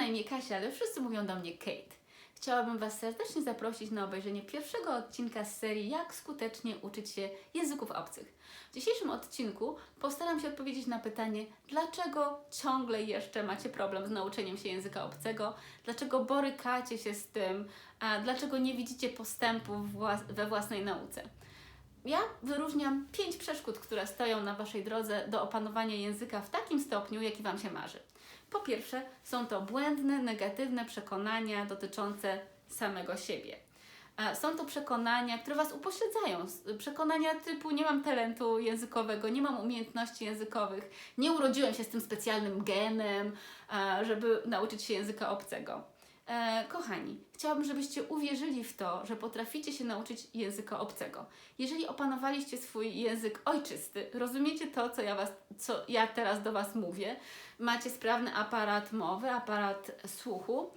na imię Kasia, ale wszyscy mówią do mnie Kate. Chciałabym Was serdecznie zaprosić na obejrzenie pierwszego odcinka z serii Jak skutecznie uczyć się języków obcych. W dzisiejszym odcinku postaram się odpowiedzieć na pytanie, dlaczego ciągle jeszcze macie problem z nauczeniem się języka obcego, dlaczego borykacie się z tym, a dlaczego nie widzicie postępu włas- we własnej nauce. Ja wyróżniam pięć przeszkód, które stoją na Waszej drodze do opanowania języka w takim stopniu, jaki Wam się marzy. Po pierwsze, są to błędne, negatywne przekonania dotyczące samego siebie. Są to przekonania, które Was upośledzają. Przekonania typu nie mam talentu językowego, nie mam umiejętności językowych, nie urodziłem się z tym specjalnym genem, żeby nauczyć się języka obcego. E, kochani, chciałabym, żebyście uwierzyli w to, że potraficie się nauczyć języka obcego. Jeżeli opanowaliście swój język ojczysty, rozumiecie to, co ja, was, co ja teraz do Was mówię, macie sprawny aparat mowy, aparat słuchu,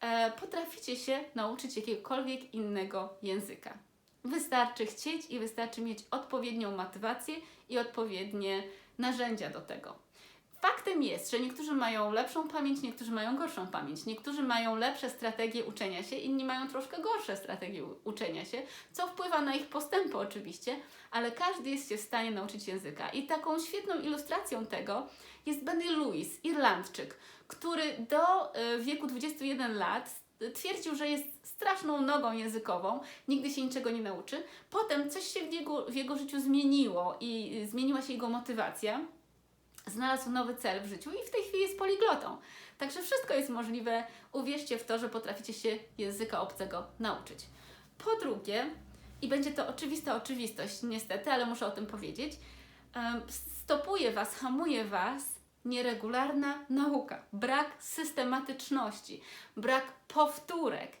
e, potraficie się nauczyć jakiegokolwiek innego języka. Wystarczy chcieć i wystarczy mieć odpowiednią motywację i odpowiednie narzędzia do tego. Faktem jest, że niektórzy mają lepszą pamięć, niektórzy mają gorszą pamięć, niektórzy mają lepsze strategie uczenia się, inni mają troszkę gorsze strategie uczenia się, co wpływa na ich postępy oczywiście, ale każdy jest się w stanie nauczyć języka. I taką świetną ilustracją tego jest Benny Lewis, Irlandczyk, który do y, wieku 21 lat twierdził, że jest straszną nogą językową, nigdy się niczego nie nauczy. Potem coś się w jego, w jego życiu zmieniło i zmieniła się jego motywacja znalazł nowy cel w życiu i w tej chwili jest poliglotą. Także wszystko jest możliwe. Uwierzcie w to, że potraficie się języka obcego nauczyć. Po drugie, i będzie to oczywista oczywistość, niestety, ale muszę o tym powiedzieć, stopuje Was, hamuje Was nieregularna nauka, brak systematyczności, brak powtórek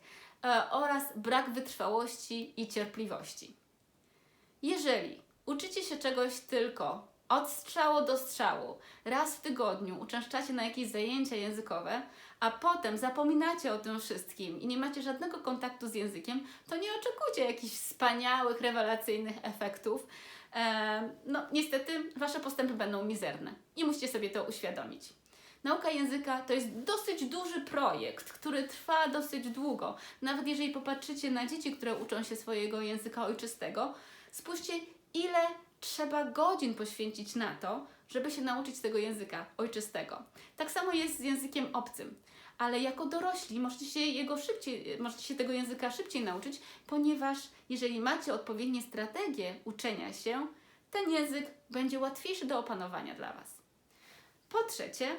e, oraz brak wytrwałości i cierpliwości. Jeżeli uczycie się czegoś tylko od strzału do strzału, raz w tygodniu uczęszczacie na jakieś zajęcia językowe, a potem zapominacie o tym wszystkim i nie macie żadnego kontaktu z językiem, to nie oczekujcie jakichś wspaniałych, rewelacyjnych efektów. E, no, niestety, wasze postępy będą mizerne i musicie sobie to uświadomić. Nauka języka to jest dosyć duży projekt, który trwa dosyć długo. Nawet jeżeli popatrzycie na dzieci, które uczą się swojego języka ojczystego, spójrzcie, ile trzeba godzin poświęcić na to, żeby się nauczyć tego języka ojczystego. Tak samo jest z językiem obcym. Ale jako dorośli możecie się, jego szybciej, możecie się tego języka szybciej nauczyć, ponieważ jeżeli macie odpowiednie strategie uczenia się, ten język będzie łatwiejszy do opanowania dla Was. Po trzecie,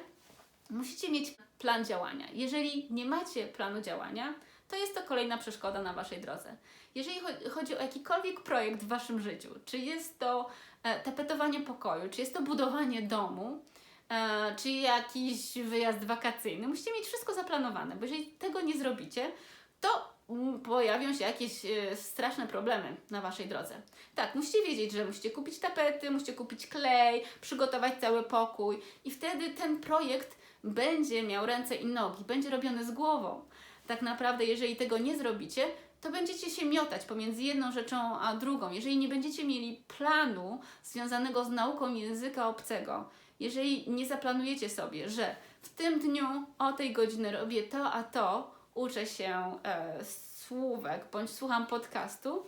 musicie mieć plan działania. Jeżeli nie macie planu działania, to jest to kolejna przeszkoda na Waszej drodze. Jeżeli cho- chodzi o jakikolwiek projekt w Waszym życiu, czy jest to e, tapetowanie pokoju, czy jest to budowanie domu, e, czy jakiś wyjazd wakacyjny, musicie mieć wszystko zaplanowane, bo jeżeli tego nie zrobicie, to mm, pojawią się jakieś e, straszne problemy na Waszej drodze. Tak, musicie wiedzieć, że musicie kupić tapety, musicie kupić klej, przygotować cały pokój i wtedy ten projekt będzie miał ręce i nogi, będzie robiony z głową. Tak naprawdę, jeżeli tego nie zrobicie, to będziecie się miotać pomiędzy jedną rzeczą a drugą. Jeżeli nie będziecie mieli planu związanego z nauką języka obcego, jeżeli nie zaplanujecie sobie, że w tym dniu o tej godzinie robię to, a to, uczę się e, słówek bądź słucham podcastu,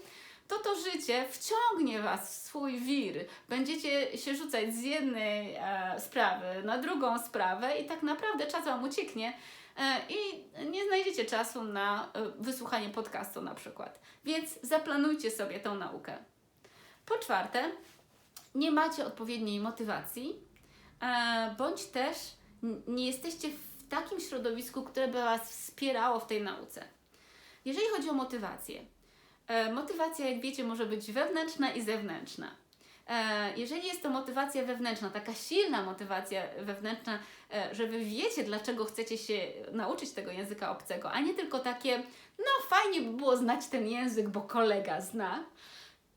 to to życie wciągnie Was w swój wir. Będziecie się rzucać z jednej e, sprawy na drugą sprawę i tak naprawdę czas Wam ucieknie e, i nie znajdziecie czasu na e, wysłuchanie podcastu na przykład. Więc zaplanujcie sobie tą naukę. Po czwarte, nie macie odpowiedniej motywacji, e, bądź też nie jesteście w takim środowisku, które by Was wspierało w tej nauce. Jeżeli chodzi o motywację, motywacja, jak wiecie, może być wewnętrzna i zewnętrzna. E, Jeżeli jest to motywacja wewnętrzna, taka silna motywacja wewnętrzna, e, że wy wiecie, dlaczego chcecie się nauczyć tego języka obcego, a nie tylko takie, no fajnie by było znać ten język, bo kolega zna.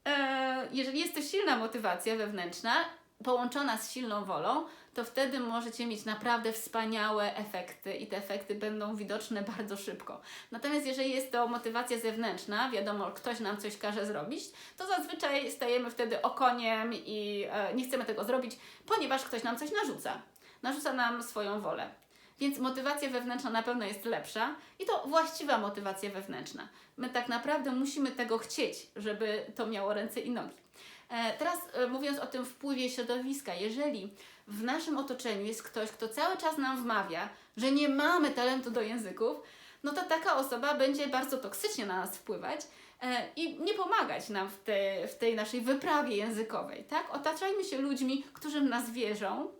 E, Jeżeli jest to silna motywacja wewnętrzna, połączona z silną wolą, to wtedy możecie mieć naprawdę wspaniałe efekty i te efekty będą widoczne bardzo szybko. Natomiast jeżeli jest to motywacja zewnętrzna, wiadomo, ktoś nam coś każe zrobić, to zazwyczaj stajemy wtedy okoniem i e, nie chcemy tego zrobić, ponieważ ktoś nam coś narzuca. Narzuca nam swoją wolę. Więc motywacja wewnętrzna na pewno jest lepsza i to właściwa motywacja wewnętrzna. My tak naprawdę musimy tego chcieć, żeby to miało ręce i nogi. E, Teraz e, mówiąc o tym wpływie środowiska, jeżeli w naszym otoczeniu jest ktoś, kto cały czas nam wmawia, że nie mamy talentu do języków, no to taka osoba będzie bardzo toksycznie na nas wpływać e, i nie pomagać nam w, te, w tej naszej wyprawie językowej, tak? Otaczajmy się ludźmi, którzy w nas wierzą,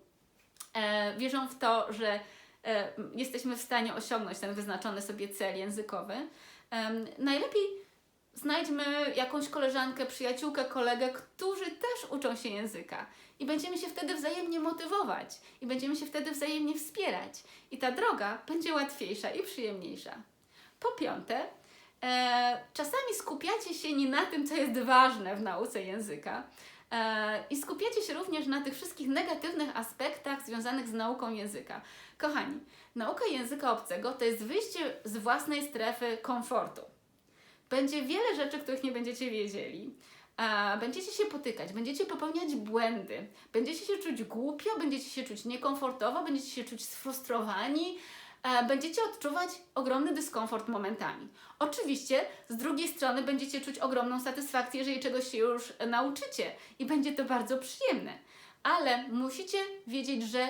wierzą w to, że jesteśmy w stanie osiągnąć ten wyznaczony sobie cel językowy. Najlepiej znajdźmy jakąś koleżankę, przyjaciółkę, kolegę, którzy też uczą się języka. I będziemy się wtedy wzajemnie motywować, i będziemy się wtedy wzajemnie wspierać. I ta droga będzie łatwiejsza i przyjemniejsza. Po piąte, e, czasami skupiacie się nie na tym, co jest ważne w nauce języka. E, I skupiacie się również na tych wszystkich negatywnych aspektach związanych z nauką języka. Kochani, nauka języka obcego to jest wyjście z własnej strefy komfortu. Będzie wiele rzeczy, których nie będziecie wiedzieli. Będziecie się potykać, będziecie popełniać błędy, będziecie się czuć głupio, będziecie się czuć niekomfortowo, będziecie się czuć sfrustrowani, będziecie odczuwać ogromny dyskomfort momentami. Oczywiście z drugiej strony będziecie czuć ogromną satysfakcję, jeżeli czegoś się już nauczycie i będzie to bardzo przyjemne. Ale musicie wiedzieć, że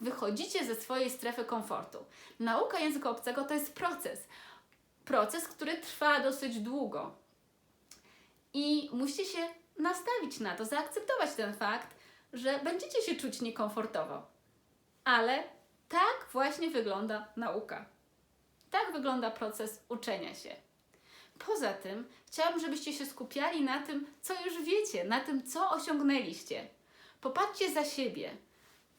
wychodzicie ze swojej strefy komfortu. Nauka języka obcego to jest proces. Proces, który trwa dosyć długo. I musicie się nastawić na to, zaakceptować ten fakt, że będziecie się czuć niekomfortowo. Ale tak właśnie wygląda nauka. Tak wygląda proces uczenia się. Poza tym, chciałabym, żebyście się skupiali na tym, co już wiecie, na tym, co osiągnęliście. Popatrzcie za siebie.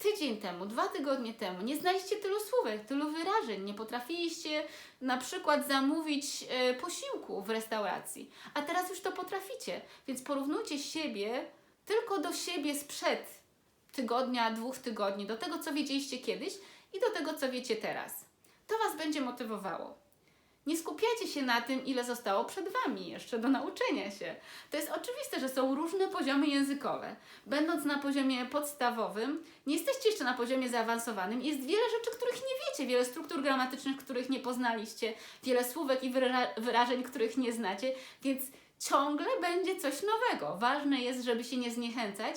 Tydzień temu, dwa tygodnie temu nie znaliście tylu słówek, tylu wyrażeń, nie potrafiliście na przykład zamówić e, posiłku w restauracji, a teraz już to potraficie. Więc porównujcie siebie tylko do siebie sprzed tygodnia, dwóch tygodni, do tego, co wiedzieliście kiedyś i do tego, co wiecie teraz. To Was będzie motywowało. Nie skupiajcie się na tym, ile zostało przed Wami jeszcze do nauczenia się. To jest oczywiste, że są różne poziomy językowe. Będąc na poziomie podstawowym, nie jesteście jeszcze na poziomie zaawansowanym. Jest wiele rzeczy, których nie wiecie, wiele struktur gramatycznych, których nie poznaliście, wiele słówek i wyra- wyrażeń, których nie znacie, więc ciągle będzie coś nowego. Ważne jest, żeby się nie zniechęcać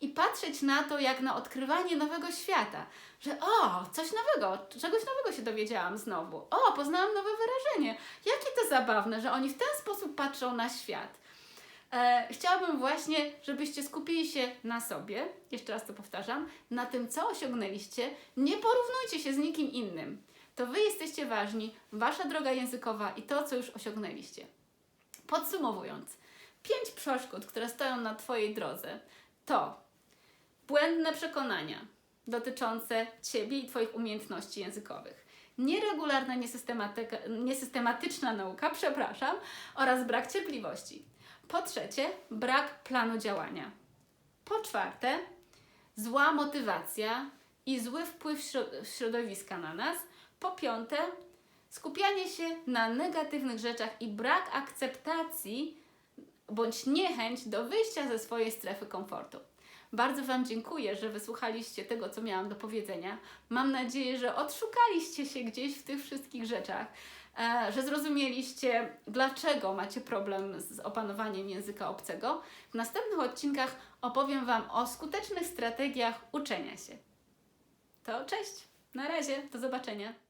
i patrzeć na to jak na odkrywanie nowego świata. Że o, coś nowego, czegoś nowego się dowiedziałam znowu. O, poznałam nowe wyrażenie. Jakie to zabawne, że oni w ten sposób patrzą na świat. E, chciałabym właśnie, żebyście skupili się na sobie, jeszcze raz to powtarzam, na tym, co osiągnęliście. Nie porównujcie się z nikim innym. To wy jesteście ważni, wasza droga językowa i to, co już osiągnęliście. Podsumowując, pięć przeszkód, które stoją na Twojej drodze, to błędne przekonania dotyczące Ciebie i Twoich umiejętności językowych, nieregularna, niesystematyczna nauka, przepraszam, oraz brak cierpliwości. Po trzecie, brak planu działania. Po czwarte, zła motywacja i zły wpływ śro- środowiska na nas. Po piąte, skupianie się na negatywnych rzeczach i brak akceptacji bądź niechęć do wyjścia ze swojej strefy komfortu. Bardzo Wam dziękuję, że wysłuchaliście tego, co miałam do powiedzenia. Mam nadzieję, że odszukaliście się gdzieś w tych wszystkich rzeczach, e, że zrozumieliście, dlaczego macie problem z opanowaniem języka obcego. W następnych odcinkach opowiem Wam o skutecznych strategiach uczenia się. To cześć, na razie, do zobaczenia.